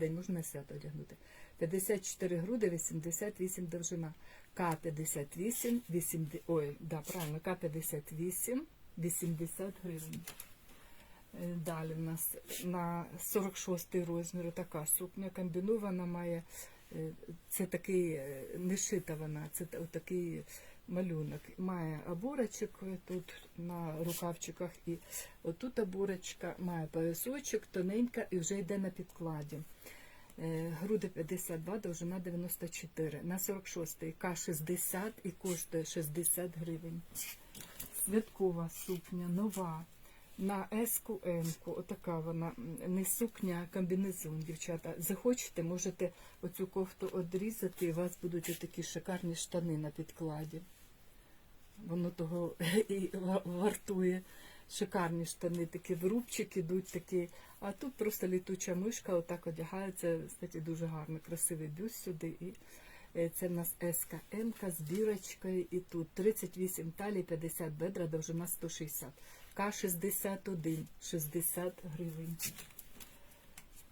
день можна на свято одягнути. 54 груди, 88 довжина. К58, 80, ой, да, правильно, К58, 80 гривень. Е, Далі в нас на 46 розмір така сукня комбінована має. е, Це такий е, не шита вона, це такий малюнок. Має оборочок тут на рукавчиках, і отут оборочка має поясочок, тоненька і вже йде на підкладі. Е, Груди 52, довжина 94. На 46 К60 і коштує 60 гривень. Святкова сукня, нова. На еску М-ку, отака вона, не сукня, а комбінезон, дівчата. Захочете, можете оцю кофту одрізати, і у вас будуть такі шикарні штани на підкладі. Воно того і вартує. Шикарні штани, такі в рубчик ідуть такі. А тут просто літуча мишка, отак одягається. Кстати, дуже гарно, красивий бюст сюди. І це в нас СКМ з бірочкою. І тут 38 талій, 50 бедра, довжина 160. К61, 60 гривень.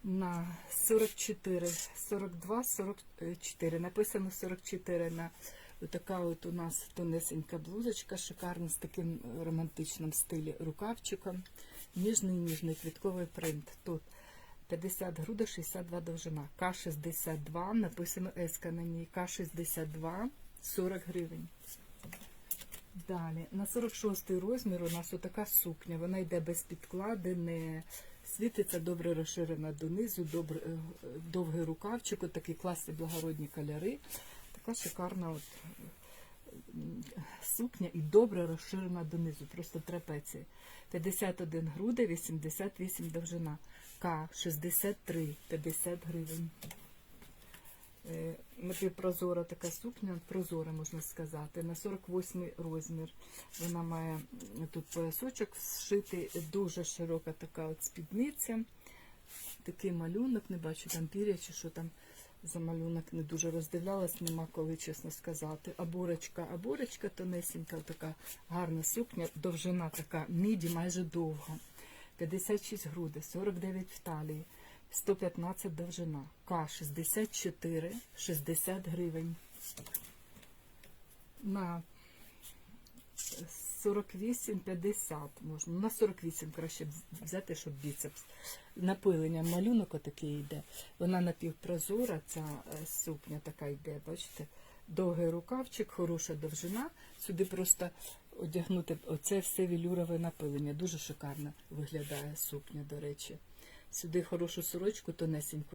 На 44, 42, 44. Написано 44 на така от у нас тонесенька блузочка, шикарна з таким романтичним стилі рукавчиком. Ніжний ніжний квітковий принт. Тут 50 груди, 62 довжина. К62, написано еска на ній. К62, 40 гривень. Далі, на 46 розмір у нас отака сукня. Вона йде без підклади, не світиться, добре розширена донизу, добре, е, довгий рукавчик, от такі класні благородні кольори. Така шикарна от, сукня і добре розширена донизу, просто трапеція. 51 груди, 88 довжина. К 63, 50 гривень. Е, Напівпрозора така сукня, прозора, можна сказати, на 48 розмір. Вона має тут поясочок зшитий, дуже широка така от спідниця. Такий малюнок, не бачу там пір'я чи що там за малюнок, не дуже роздивлялась, нема коли, чесно сказати. Аборочка, аборочка тонесенька, така гарна сукня, довжина така, міді майже довга. 56 груди, 49 в талії. 115 довжина. К64, 60 гривень. На 48-50 можна. На 48 краще взяти, щоб біцепс. Напилення малюнок отакий йде. Вона напівпрозора, ця е, сукня така йде, бачите? Довгий рукавчик, хороша довжина. Сюди просто одягнути оце все вілюрове напилення. Дуже шикарно виглядає сукня, до речі. Сюди хорошу сорочку тонесеньку